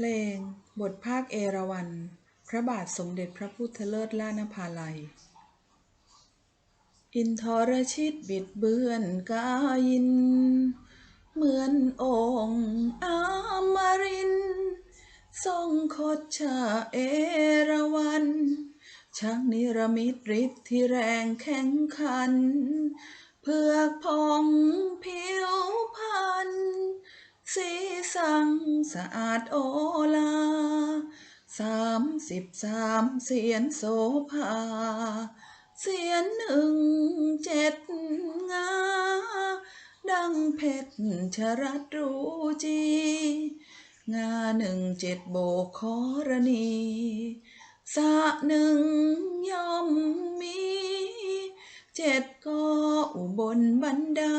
เพลง บทภาคเอราวัณ พระบาทสมเด็จพระพุทธเลิศล่านภาลัย อินทรชิตบิดเบือนกายิน เหมือนองค์อามริน ทรงคดชาเอราวัณช่างนิรมิตฤทธิ์ที่แรงแข็งขัน เพื่อพอ สังสะอาดโอลาสามสิบสามเสียนโสภา เสียนหนึ่งเจ็ดงา ดังเพชรชรัตรูจี งาหนึ่งเจ็ดโบกขอรณีสะหนึ่งย่อมมี เจ็ดก็อุบลบันดา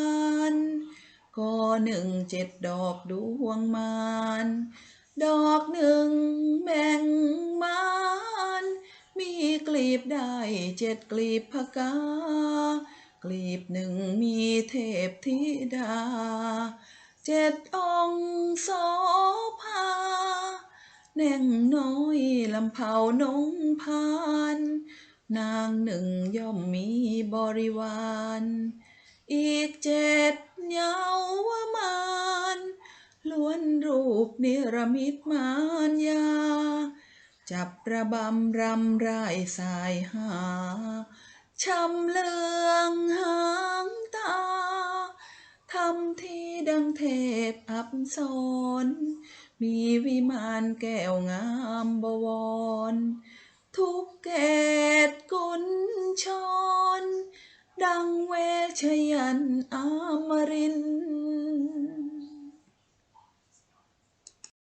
ก็หนึ่งเจ็ดดอกดวงมานดอกหนึ่งแบ่งมานมีกลีบได้เจ็ดกลีบพกากลีบหนึ่งมีเทพธิดา เจ็ดองค์โสภาแน่งน้อยลำเผานงพาน นางหนึ่งย่อมมีบริวาร อีกเจ็ด นิรมิตมารยา จับระบำรำไรสายหาชำเลืองหางตาทำที่ดังเทพอับสรมีวิมานแก้วงามบวร ทุกเกตกุญชรดังเวชยันต์อมรินทร์